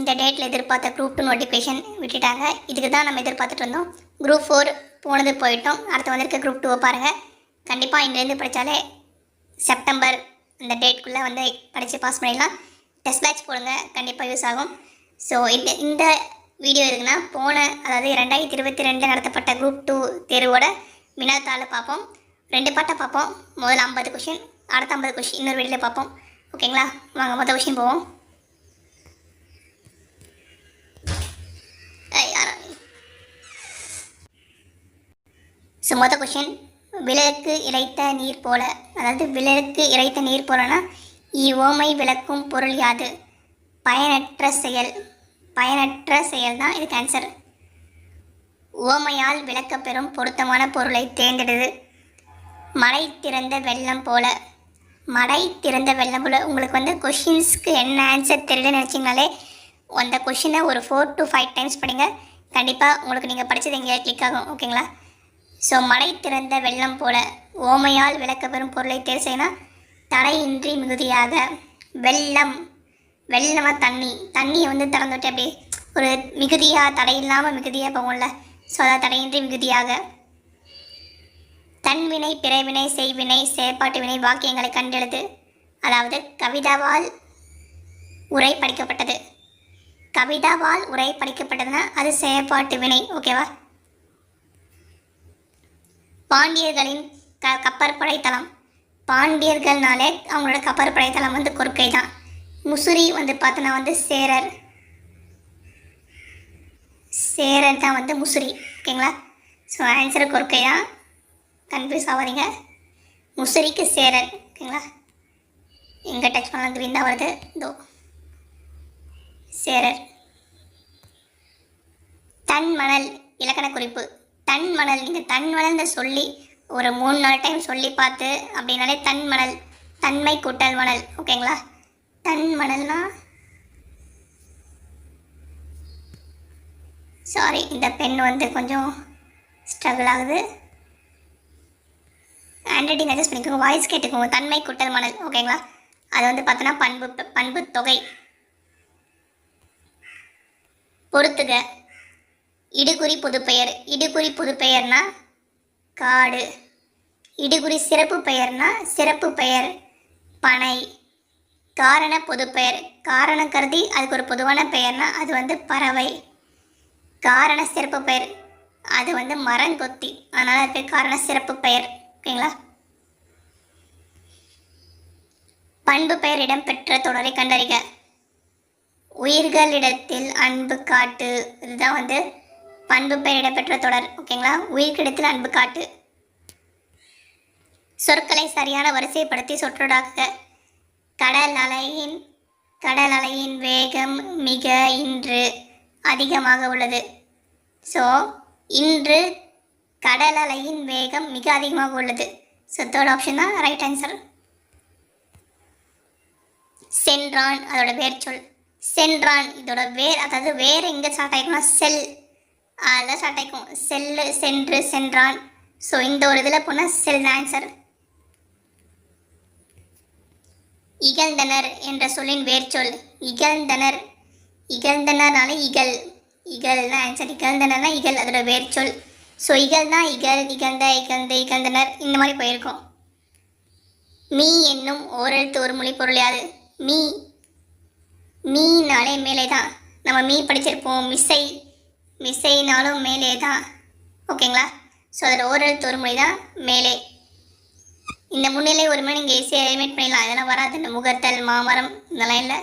இந்த டேட்டில் எதிர்பார்த்த குரூப் டூ நோட்டிஃபிகேஷன் விட்டுட்டாங்க. இதுக்கு தான் நம்ம எதிர்பார்த்துட்டு இருந்தோம். குரூப் ஃபோர் போனது போயிட்டோம். அடுத்து வந்திருக்க குரூப் டூவை பாருங்கள் கண்டிப்பாக இங்கேருந்து படித்தாலே செப்டம்பர் அந்த டேட்குள்ளே வந்து படித்து பாஸ் பண்ணிடலாம். டெஸ்ட் பேட்ச் போடுங்க. கண்டிப்பாக யூஸ் ஆகும். ஸோ இந்த இந்த வீடியோ எதுக்குன்னா போன அதாவது ரெண்டாயிரத்தி இருபத்தி ரெண்டு நடத்தப்பட்ட குரூப் டூ தேர்வோட வினாத்தாள் பார்ப்போம். ரெண்டு பாட்டை பார்ப்போம். முதல்ல ஐம்பது கொஷின் அடுத்த ஐம்பது கொஷின் இன்னொரு வீடியோவில் பார்ப்போம். ஓகேங்களா வாங்க மொதல் கொஷின் போவோம். ஸோ மொதல் கொஷின் விளக்கு இறைத்த நீர் போல அதாவது விளக்கு இறைத்த நீர் போலனா இவ்வோமை விளக்கும் பொருள் யாது? பயனற்ற செயல் பயனற்ற செயல் தான் இதுக்கு ஆன்சர் ஓமையால் விளக்கப்பெறும் பொருத்தமான பொருளை தேர்ந்தெடுது. மழை திறந்த வெள்ளம் போல மழை திறந்த வெள்ளம் போல். உங்களுக்கு வந்து கொஷின்ஸ்க்கு என்ன ஆன்சர் தெரியலன்னு நினச்சிங்கனாலே அந்த கொஷினை ஒரு ஃபோர் டு ஃபைவ் டைம்ஸ் படிங்க. கண்டிப்பாக உங்களுக்கு நீங்கள் படித்தது எங்கேயா கிளிக் ஆகும் ஓகேங்களா ஸோ மழை திறந்த வெள்ளம் போல ஓமையால் விளக்கப்பெறும் பொருளை தேர் செய்யணும் தடையின்றி மிகுதியாக வெள்ளம் வெள்ளமாக தண்ணி. தண்ணியை வந்து திறந்துட்டு அப்படியே ஒரு மிகுதியாக தடை இல்லாமல் மிகுதியாக போகும்ல. ஸோ அதை தடையின்றி மிகுதியாக தன்வினை பிறவினை செய்வினை செயற்பாட்டு வினை வாக்கியங்களை கண்டெழுது அதாவது கவிதாவால் உரை படிக்கப்பட்டது கவிதாவால் உரை படிக்கப்பட்டதுன்னா அது செயற்பாட்டு வினை ஓகேவா பாண்டியர்களின் க கப்பற்படை தளம் பாண்டியர்கள்னாலே அவங்களோட கப்பற்படை தளம் வந்து கொற்கை தான். முசிறி வந்து பார்த்தோன்னா வந்து சேரர். சேரர் தான் வந்து முசிறி. ஓகேங்களா ஸோ ஆன்சர் கொற்கை தான். கன்ஃபியூஸ் ஆகாதீங்க. முசிறிக்கு சேரர். ஓகேங்களா எங்கே டச் பண்ணலாம் கிரீன் தான் வருது? இதோ. சேரர். தன் மணல் இலக்கண குறிப்பு. தன் மணல் நீங்கள் தன் மணல்னு சொல்லி ஒரு மூணு நாலு டைம் சொல்லி பார்த்து அப்படின்னாலே தன் மணல் தன்மை கூட்டல் மணல் ஓகேங்களா தன் மணல்னா சாரி இந்த பெண் வந்து கொஞ்சம் ஸ்ட்ரகிள் ஆகுது. ஹேண்ட் ரைட்டிங் அட்ஜஸ்ட் பண்ணிக்கோங்க வாய்ஸ் கேட்டுக்கோங்க தன்மை கூட்டல் மணல் ஓகேங்களா அது வந்து பார்த்தோன்னா பண்பு பண்பு தொகை. பொறுத்துக. இடுகுறி புதுப்பெயர் இடுகுறி புதுப்பெயர்னா காடு. இடுகுறி சிறப்பு பெயர்னா சிறப்பு பெயர். பனை. காரண பொதுப்பெயர் காரணம் கருதி அதுக்கு ஒரு பொதுவான பெயர்னா அது வந்து பறவை. காரண சிறப்பு பெயர். அது வந்து மரங்கொத்தி. அதனால் அதுக்கு காரண சிறப்பு பெயர். ஓகேங்களா? பண்பு பெயர் இடம்பெற்ற தொடரை கண்டறிக. உயிர்களிடத்தில் அன்பு காட்டு. இதுதான் வந்து பண்பு பெயர் இடம்பெற்ற தொடர் ஓகேங்களா? உயிர்களிடத்தில் அன்பு காட்டு சொற்களை சரியான வரிசைப்படுத்தி சொற்றொடாக கடல் அலையின் கடல் அலையின் வேகம் மிக இன்று அதிகமாக உள்ளது. ஸோ இன்று கடல் அலையின் வேகம் மிக அதிகமாக உள்ளது. ஸோ தேர்ட் ஆப்ஷன் தான் ரைட் ஆன்சர் சென்றான் அதோட வேர் சொல். சென்றான் இதோட வேர் அதாவது வேர் எங்கே ஸ்டார்ட் ஆகிக்கும்னா செல். அதெல்லாம் ஸ்டார்ட் ஆகிக்கும் செல்லு சென்று சென்றான். ஸோ இந்த ஒரு இதில் போனால் செல் தான் ஆன்சர் இகழ்ந்தனர் என்ற சொல்லின் வேர்ச்சொல் இகழ்ந்தனர். இகழ்ந்தனர்னால இகழ். இகழ் தான் ஆன்சர் இகழ்ந்தனர்னா இகழ் அதோட வேர்ச்சொல் ஸோ இகழ் தான் இகழ் இகழ்ந்த இகழ்ந்த இகழ்ந்தனர். இந்த மாதிரி போயிருக்கோம். மீ என்னும் ஓரெழுத்து ஒரு மொழி பொருளையாது மீ. மீனாலே மேலே தான். நம்ம மீ படிச்சிருப்போம். மிஸ்ஸை மிஸ்ஸைனாலும் மேலே தான். ஓகேங்களா? ஸோ அதில் ஓரெழுத்து ஒரு மொழி தான் மேலே. இந்த முன்னிலை ஒரு மணி நீங்கள் ஈஸியாக எலிமினேட் பண்ணிடலாம். இதெல்லாம் வராது. இந்த முகர்த்தல் மாமரம் இதெல்லாம் இல்லை.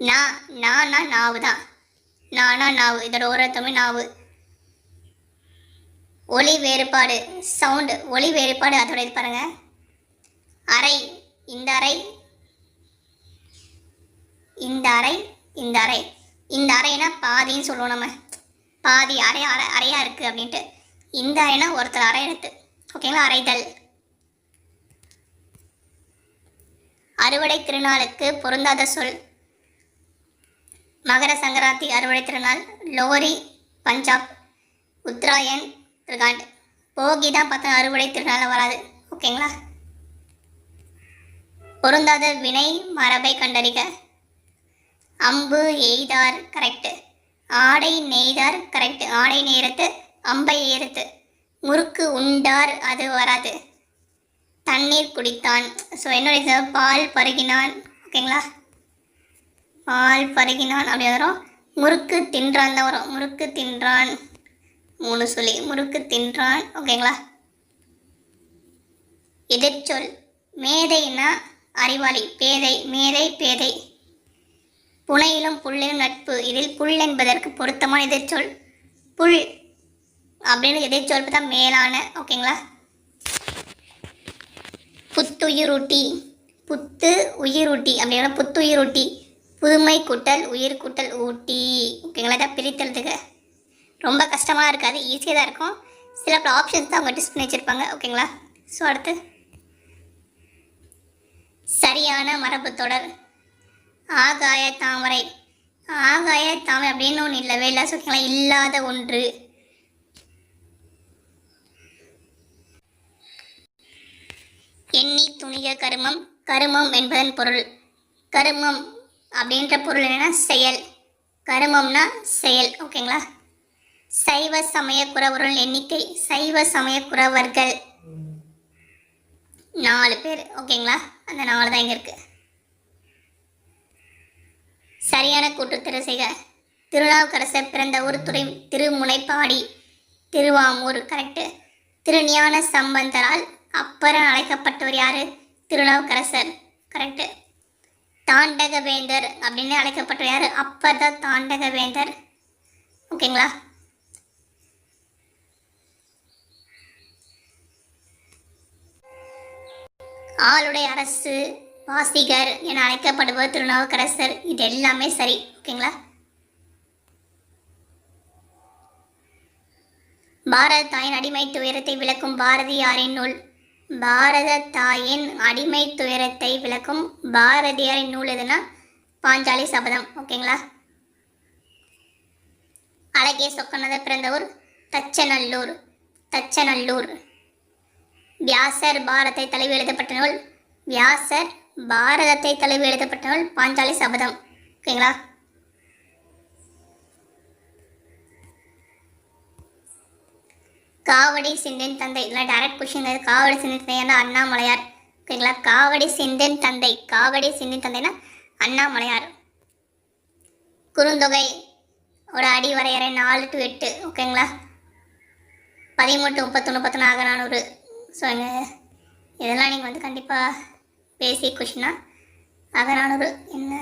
நான் நானா நாவு தான். நானா நாவு. இதோட ஒரு நாவு. ஒளி வேறுபாடு சவுண்டு ஒளி வேறுபாடு அதோட இது பாருங்கள் அறை இந்த அறை இந்த அறை இந்த அறை. இந்த அறைனா பாதின்னு சொல்லுவோம் நம்ம. பாதி அறை அறை அறையாக இருக்குது அப்படின்ட்டு. இந்த அறைனா ஒருத்தர் அறை எடுத்து ஓகேங்களா அறைதல். அறுவடை திருநாளுக்கு பொருந்தாத சொல். மகர சங்கராந்தி அறுவடை திருநாள் லோரி பஞ்சாப் உத்தராயன் திருகாண்ட். போகி தான் பார்த்தா அறுவடை திருநாள் வராது ஓகேங்களா பொருந்தாத வினை மரபை கண்டறிக. அம்பு எய்தார் கரெக்டு. ஆடை நெய்தார் கரெக்டு. ஆடை நேரத்து அம்பை ஏறுத்து. முறுக்கு உண்டார் அது வராது. தண்ணீர் குடித்தான். ஸோ என்னுடைய பால் பருகினான். ஓகேங்களா? பால் பருகினான் அப்படி வரும். முறுக்கு தின்றான் தான் வரும். முறுக்கு தின்றான். மூணு சொல்லி. முறுக்கு தின்றான். ஓகேங்களா? எதிர்ச்சொல். மேதைன்னா அறிவாளி. பேதை. மேதை பேதை. புனையிலும் புல்லிலும் நட்பு. இதில் புல் என்பதற்கு பொருத்தமான எதிர்ச்சொல் புல் அப்படின்னு எதிர்ச்சொல் தான் மேலான ஓகேங்களா? புத்துயிரூட்டி. புத்து உயிரூட்டி. அப்படின்னா புத்துயிரூட்டி. புதுமை கூட்டல் உயிர் கூட்டல் ஊட்டி. ஓகேங்களா? இதை பிரித்தெழுதுக. ரொம்ப கஷ்டமாக இருக்காது. ஈஸியாக தான் இருக்கும். சில பல ஆப்ஷன்ஸ் தான் அவங்க டிஸ்ட் பண்ணி வச்சுருப்பாங்க. ஓகேங்களா? ஸோ அடுத்து. சரியான மரபு தொடர். ஆகாய தாமரை. ஆகாய தாமரை அப்படின்னு ஒன்று இல்லவே இல்லை சொல்லிக்கலாம் இல்லாத ஒன்று. எண்ணி துணிக கருமம் கருமம் என்பதன் பொருள். கருமம் அப்படின்ற பொருள் என்னென்னா செயல். கருமம்னா செயல் ஓகேங்களா? சைவ சமய குறவர்கள் எண்ணிக்கை சைவ சமய குறவர்கள். நாலு பேர் ஓகேங்களா? அந்த நாலு தான் இங்கே இருக்குது சரியான கூட்டுத்திரு செய்க திருநாவுக்கரசர் பிறந்த ஊர் துறை திருமுனைப்பாடி திருவாமூர் கரெக்டு திருஞான சம்பந்தரால் அப்பறம் அழைக்கப்பட்டவர் யார்? திருநாவுக்கரசர் கரெக்டு தாண்டகவேந்தர் அப்படின்னு அழைக்கப்பட்டவர் யார்? அப்பர் தான் தாண்டகவேந்தர் ஓகேங்களா ஆளுடைய அரசு வாசிகர் என அழைக்கப்படுபவர் திருநாவுக்கரசர். இது எல்லாமே சரி. ஓகேங்களா? பாரத தாயின் அடிமை துயரத்தை விளக்கும் பாரதியாரின் நூல். பாரத தாயின் அடிமை துயரத்தை விளக்கும் பாரதியாரின் நூல் எதுனா பாஞ்சாலி சபதம். ஓகேங்களா? அழகிய சொக்கநாதர் பிறந்த ஊர் தச்சநல்லூர். தச்சநல்லூர். வியாசர் பாரதத்தை தலைவி எழுதப்பட்ட நூல். வியாசர் பாரதத்தை தழுவி எழுதப்பட்ட பாஞ்சாலி சபதம். ஓகேங்களா? காவடி சிந்தின் தந்தை. இல்லை டைரக்ட் கொஷின் காவடி சிந்தின் தந்தைன்னா அண்ணாமலையார். ஓகேங்களா? காவடி சிந்தின் தந்தை. காவடி சிந்தின் தந்தைனா அண்ணாமலையார். குறுந்தொகை. ஒரு அடி வரையறை நாலு டு எட்டு. ஓகேங்களா? பதிமூட்டு முப்பத்தொன்று முப்பத்தொன்று ஆக நானூறு. ஸோ இதெல்லாம் நீங்கள் வந்து கண்டிப்பாக பேசிக் கொஷினா ஆக என்ன?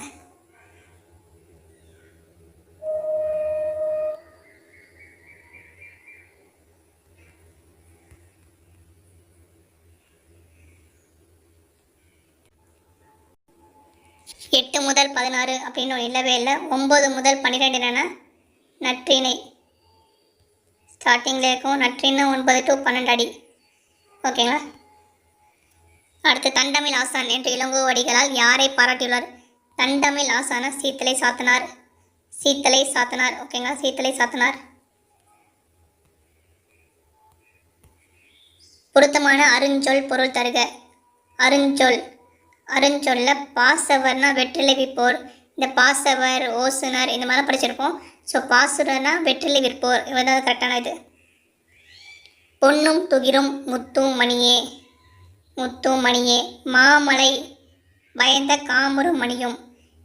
எட்டு முதல் பதினாறு அப்படின்னு இல்லவே இல்லை. ஒம்பது முதல் பன்னிரெண்டு என்னென்னா நற்றிணை. ஸ்டார்டிங்கில் இருக்கும். நற்றினை ஒன்பது டு பன்னெண்டு அடி. ஓகேங்களா அடுத்து தண்டமிழ் ஆசான் என்று இளங்கோவடிகளால் யாரை பாராட்டியுள்ளார்? தண்டமிழ் ஆசான சீத்தலை சாத்தனார். சீத்தலை சாத்தனார். ஓகேங்களா சீத்தலை சாத்தனார். பொருத்தமான அருஞ்சொல் பொருள் தருக. அருஞ்சொல். அருஞ்சொல்ல பாசவர்னா வெற்றிலை விற்போர். இந்த பாசவர் ஓசுனர் இந்த மாதிரிலாம் படிச்சிருப்போம். ஸோ பாசுரனா வெற்றிலை விற்போர். இவர் தான் கரெக்டான இது. பொன்னும் துகிரும் முத்தும் மணியே. முத்துமணியே மாமலை பயந்த காமரும் மணியும்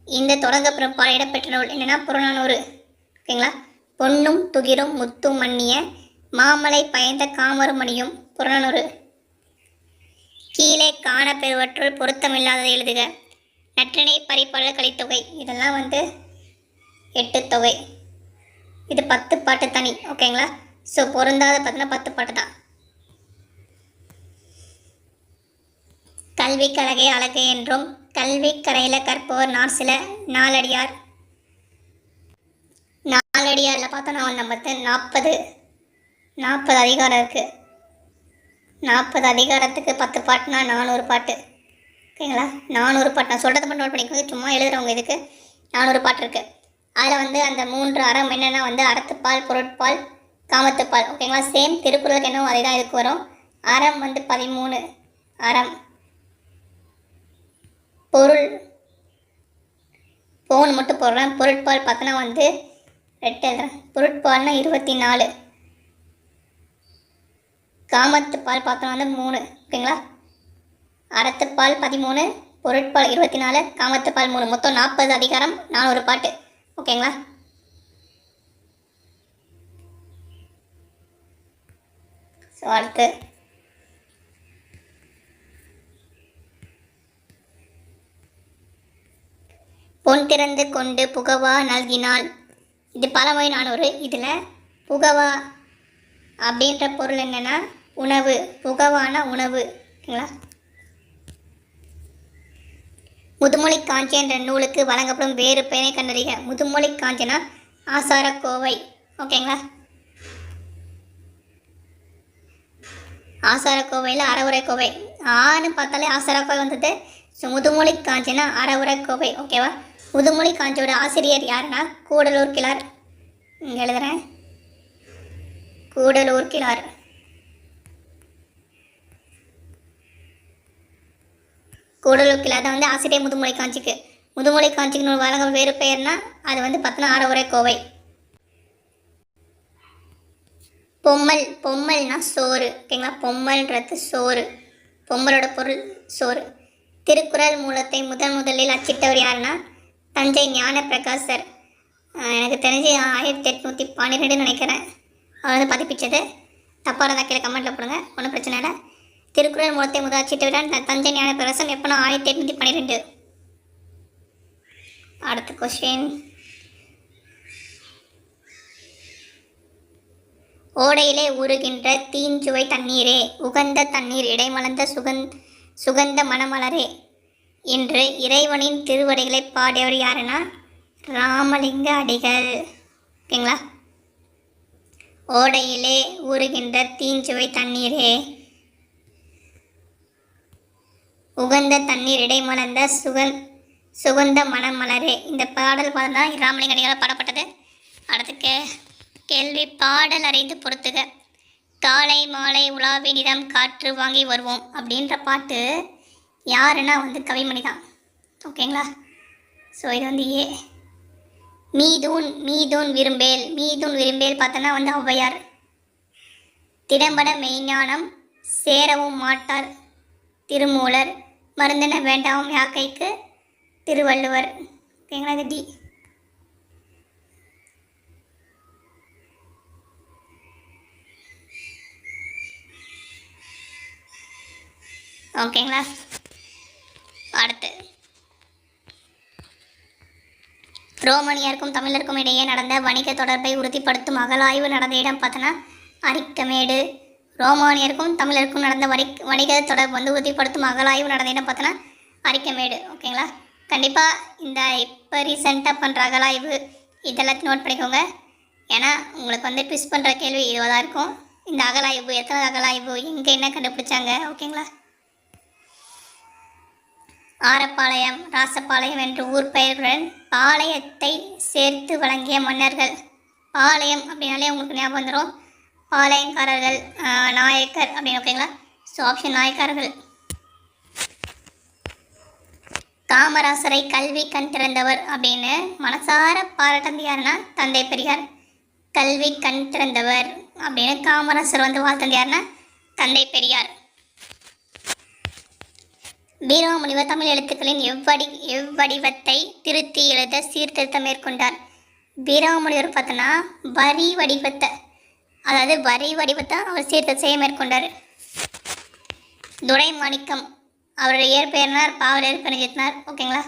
இந்த பிறப்பால் பாடப்பெற்ற நூல் என்னென்னா புறநானூறு. ஓகேங்களா? பொன்னும் துகிரும் முத்து மண்ணிய மாமலை பயந்த காமரும் மணியும் புறநானூறு. கீழே காணப்பெறுவற்றுள் பொருத்தமில்லாததை எழுதுக. நற்றினை பறிப்பாளர் கலித்தொகை. இதெல்லாம் வந்து எட்டு தொகை இது பத்து பாட்டு தனி. ஓகேங்களா? ஸோ பொருந்தாத பார்த்தீங்கன்னா பத்து பாட்டு தான். கல்வி கழகை அழகு என்றும் கல்வி கரையில் கற்போர் நான் சில நாலடியார் நாலடியாரில் பார்த்தா நான் நம்ம நாற்பது நாற்பது அதிகாரம் இருக்குது நாற்பது அதிகாரத்துக்கு பத்து பாட்டுனா நானூறு பாட்டு. ஓகேங்களா? நானூறு பாட்டு. நான் சொல்கிறது மட்டும் நோட் பண்ணிக்கோங்க. சும்மா எழுதுகிறவங்க இதுக்கு நானூறு பாட்டு இருக்குது அதில் வந்து அந்த மூன்று அறம் என்னென்னா வந்து அறத்துப்பால் பொருட்பால் காமத்துப்பால். ஓகேங்களா? சேம் திருக்குறளுக்கு என்னவோ அதே தான் இதுக்கு வரும். அறம் வந்து பதிமூணு அறம். பொருள் போன் மட்டும் போடுறேன். பொருட்பால் பார்த்தோன்னா வந்து ரெட்டு எழுதுறேன் பொருட்பால்னால் இருபத்தி நாலு காமத்து பால் பார்த்தோன்னா வந்து மூணு. ஓகேங்களா? அறத்துப்பால் பதிமூணு பொருட்பால் இருபத்தி நாலு காமத்துப்பால் மூணு. மொத்தம் நாற்பது அதிகாரம் நானூறு பாட்டு. ஓகேங்களா? ஸோ அடுத்து. பொன் திறந்து கொண்டு புகவா நல்கினாள். இது பழமொழி நானூறு இதில். புகவா அப்படின்ற பொருள் என்னென்னா உணவு புகவான உணவு. ஓகேங்களா? முதுமொழி காஞ்சி என்ற நூலுக்கு வழங்கப்படும் வேறு பெயரை கண்டறிக. முதுமொழி காஞ்சினா ஆசார கோவை ஓகேங்களா? ஆசார கோவையில் அறவுரை கோவை ஆன்னு பார்த்தாலே ஆசார கோவை வந்தது. ஸோ முதுமொழி காஞ்சினா அறவுரை கோவை ஓகேவா? முதுமொழி காஞ்சியோட ஆசிரியர் யாருன்னா கூடலூர் கிளார் இங்கே எழுதுகிறேன் கூடலூர் கிளார் கூடலூர் கிளார் தான் வந்து ஆசிரியர் முதுமொழி காஞ்சிக்கு. முதுமொழி காஞ்சிக்கு நூல் வழங்க வேறு பெயர்னா அது வந்து பத்தினா அறவுரை கோவை. பொம்மல் பொம்மல்னா சோறு. ஓகேங்களா? பொம்மல்ன்றது சோறு. பொம்மலோட பொருள் சோறு. திருக்குறள் மூலத்தை முதன் முதலில் அச்சிட்டவர் யாருன்னா தஞ்சை ஞான பிரகாசர் சார் எனக்கு தெரிஞ்சு ஆயிரத்தி எட்நூற்றி பன்னிரெண்டுன்னு நினைக்கிறேன். அவர் வந்து பதிப்பிச்சது. தப்பாக இருந்தால் கீழே கமெண்ட்டில் போடுங்க. ஒன்றும் பிரச்சனை இல்லை. திருக்குறள் மூலத்தை முதலாச்சிட்டு விட தஞ்சை ஞான பிரகாசம் எப்போனா ஆயிரத்தி எட்நூற்றி பன்னிரெண்டு. அடுத்த கொஸ்டின் ஓடையிலே ஊறுகின்ற தீஞ்சுவை தண்ணீரே உகந்த தண்ணீர் இடைமலர்ந்த சுகந் சுகந்த மணமலரே என்று இறைவனின் திருவடிகளை பாடியவர் யாருன்னா ராமலிங்க அடிகள். ஓகேங்களா? ஓடையிலே ஊறுகின்ற தீஞ்சுவை தண்ணீரே. உகந்த தண்ணீர் இடைமலர்ந்த சுகந் சுகந்த மணமலரே இந்த பாடல் பாடம் ராமலிங்க அடிகளால் பாடப்பட்டது. அடுத்து கே கேள்வி பாடல் அறிந்து பொறுத்துக. காலை மாலை உலாவி நிறம் காற்று வாங்கி வருவோம் அப்படின்ற பாட்டு யாருன்னா வந்து கவிமணி தான் ஓகேங்களா? ஸோ இது வந்து ஏ. மீதூன் மீதூன் விரும்பேல். மீதூன் விரும்பேல் பார்த்தோன்னா வந்து ஔவையார். திடம்பட மெய்ஞானம் சேரவும் மாட்டார் திருமூலர். மருந்தென வேண்டாம் யாக்கைக்கு திருவள்ளுவர். ஓகேங்களா இது டி. ஓகேங்களா? அடுத்து. ரோமானியருக்கும் தமிழருக்கும் இடையே நடந்த வணிக தொடர்பை உறுதிப்படுத்தும் அகலாய்வு நடந்த இடம் பார்த்தோன்னா அரிக்கமேடு. ரோமானியருக்கும் தமிழருக்கும் நடந்த வரி வணிக தொடர்பு வந்து உறுதிப்படுத்தும் அகலாய்வு நடந்த இடம் பார்த்தோன்னா அரிக்கமேடு. ஓகேங்களா? கண்டிப்பாக இந்த இப்போ ரீசெண்டாக பண்ணுற அகலாய்வு இதெல்லாத்தையும் நோட் பண்ணிக்கோங்க. ஏன்னா உங்களுக்கு வந்து ட்விஸ்ட் பண்ணுற கேள்வி இதுவாக தான் இருக்கும். இந்த அகலாய்வு எத்தனை அகலாய்வு எங்கே என்ன கண்டுபிடிச்சாங்க? ஓகேங்களா? ஆரப்பாளையம் ராசபாளையம் என்ற ஊர் பெயர்களுடன் பாளையத்தை சேர்த்து வழங்கிய மன்னர்கள். பாளையம் அப்படின்னாலே உங்களுக்கு ஞாபகம் வந்துடும் பாளையங்காரர்கள் நாயக்கர் அப்படின்னு ஓகேங்களா ஸோ ஆப்ஷன் நாயக்காரர்கள் காமராசரை கல்வி கண் திறந்தவர் அப்படின்னு மனசார பாராட்டந்து யாருன்னா தந்தை பெரியார். கல்வி கண் திறந்தவர் அப்படின்னு காமராசர் வந்து வாழ்த்தது யாருன்னா தந்தை பெரியார். வீரமாமுனிவர் தமிழ் எழுத்துக்களின் எவ்வடி எவ்வடிவத்தை திருத்தி எழுத சீர்திருத்தம் மேற்கொண்டார். வீரமாமுனிவர் பார்த்தோன்னா வரி வடிவத்தை அதாவது வரி வடிவத்தை அவர் சீர்திருத்தம் செய்ய மேற்கொண்டார். துரை மாணிக்கம் அவருடைய இயற்பெயர்னார் பாவலர் பெருஞ்சித்தினார் ஓகேங்களா?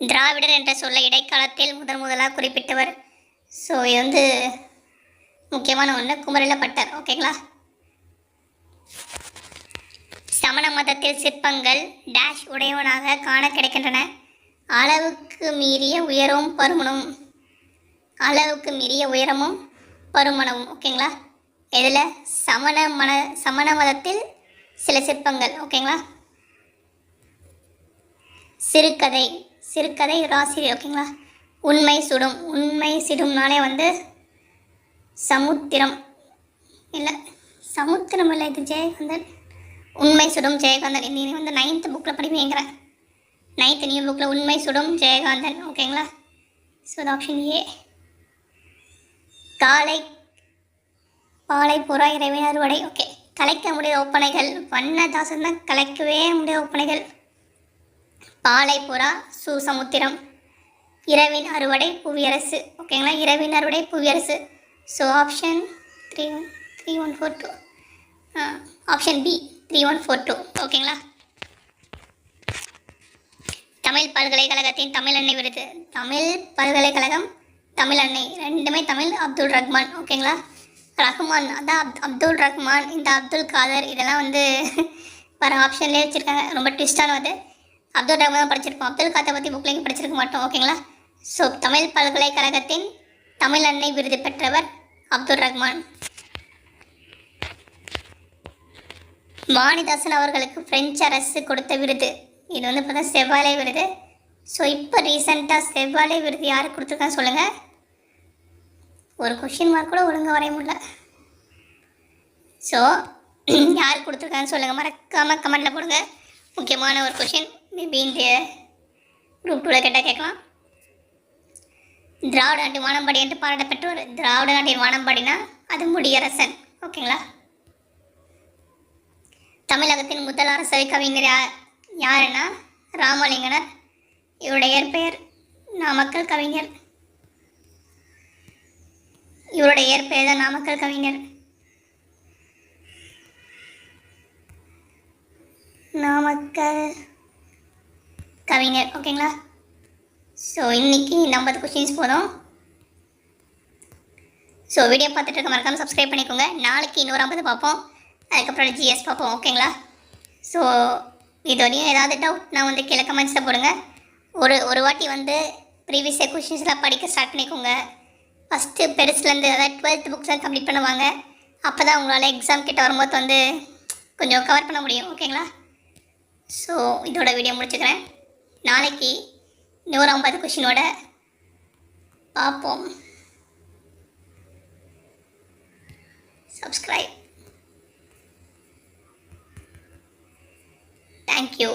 திராவிடர் என்ற சொல்ல இடைக்காலத்தில் முதன் முதலாக குறிப்பிட்டவர். ஸோ இது வந்து முக்கியமான ஒன்று குமரிலப்பட்டர் ஓகேங்களா? சமண மதத்தில் சிற்பங்கள் டேஷ் உடையவனாக காண கிடைக்கின்றன. அளவுக்கு மீறிய உயரமும் பருமனும். அளவுக்கு மீறிய உயரமும் பருமனவும் ஓகேங்களா இதில் சமண மன சமண மதத்தில் சில சிற்பங்கள் ஓகேங்களா சிறுகதை சிறுகதை ராசிரி ஓகேங்களா உண்மை சுடும் உண்மை சுடும்னாலே வந்து சமுத்திரம். இல்லை சமுத்திரம் இல்லை இது ஜெயகாந்தன். உண்மை சுடும் ஜெயகாந்தன். நீ வந்து நைன்த்து புக்கில் படிப்பீங்கிற நைன்த்து நியூ புக்கில் உண்மை சுடும் ஜெயகாந்தன். ஓகேங்களா ஸோ ஆப்ஷன் ஏ காலை பாலை புறா இறைவன் அறுவடை. ஓகே கலைக்க முடியாத ஒப்பனைகள். வண்ணதாசன் தான் கலைக்கவே முடியாத ஒப்பனைகள். பாலை புறா சுசமுத்திரம். இரவின் அறுவடை புவியரசு. ஓகேங்களா இரவின் அறுவடை Puviyarasu. So option three one three one four two option B three one four two ஓகேங்களா தமிழ் பல்கலைக்கழகத்தின் தமிழ் அன்னை விருது. தமிழ் பல்கலைக்கழகம் தமிழ் அன்னை. ரெண்டுமே தமிழ் அப்துல் ரஹ்மான். ஓகேங்களா ரஹ்மான். அதான் அப் அப்துல் ரஹ்மான் இந்த அப்துல் காதர் இதெல்லாம் வந்து வர ஆப்ஷன்லேயே வச்சுருக்காங்க. ரொம்ப ட்விஸ்டான வந்து அப்துல் ரஹ்மான் தான் படிச்சிருப்போம் அப்துல் காதர் பற்றி புக்லேயும் படிச்சிருக்க மாட்டோம். ஓகேங்களா ஸோ தமிழ் பல்கலைக்கழகத்தின் தமிழ் அன்னை விருது பெற்றவர் அப்துல் ரஹ்மான். வாணிதாசன் அவர்களுக்கு பிரெஞ்சு அரசு கொடுத்த விருது. இது வந்து பார்த்தா செவ்வாழை விருது. ஸோ இப்போ ரீசெண்டாக செவ்வாழை விருது யாருக்கு கொடுத்துருக்கான்னு சொல்லுங்கள் ஒரு கொஷின் மார்க் கூட ஒழுங்காக வரைய முடியல. ஸோ யார் கொடுத்துருக்கான்னு சொல்லுங்கள் மறக்காமல் கமெண்ட்டில் போடுங்க. முக்கியமான ஒரு கொஷின் மேபி இந்த குரூப் டூவில் கேட்டால் கேட்கலாம். திராவிட நாட்டின் வானம்பாடி என்று பாராட்டப்பட்டவர் திராவிட நாட்டின் வானம்பாடினா அது முடியரசன். ஓகேங்களா தமிழகத்தின் முதல் அரசவை கவிஞர் யார் யாருன்னா ராமலிங்கனர். இவருடைய இயற்பெயர் நாமக்கல் கவிஞர். இவருடைய இயற்பெயர் தான் நாமக்கல் கவிஞர். நாமக்கல் கவிஞர் ஓகேங்களா? ஸோ இன்னைக்கு இந்த ஐம்பது கொஸ்டின்ஸ் போதும். ஸோ வீடியோ பார்த்துட்டு இருக்க மறக்காமல் சப்ஸ்கிரைப் பண்ணிக்கோங்க. நாளைக்கு இன்னொரு ஐம்பது பார்ப்போம். அதுக்கப்புறம் ஜிஎஸ் பார்ப்போம் ஓகேங்களா ஸோ இதோடையும் ஏதாவது டவுட் நான் வந்து கீழே கமெண்ட்ஸில் போடுங்க. ஒரு ஒரு வாட்டி வந்து ப்ரீவியஸ் இயர் கொஷின்ஸ்லாம் படிக்க ஸ்டார்ட் பண்ணிக்கோங்க. ஃபஸ்ட்டு பெருசுலேருந்து அதாவது டுவெல்த் புக்ஸ்லாம் கம்ப்ளீட் பண்ணுவாங்க. அப்போ தான் உங்களால் எக்ஸாம் கிட்ட வரும்போது வந்து கொஞ்சம் கவர் பண்ண முடியும் ஓகேங்களா ஸோ இதோட வீடியோ முடிச்சுக்கிறேன். நாளைக்கு நூறு ஐம்பது கொஷினோட பார்ப்போம். Subscribe thank you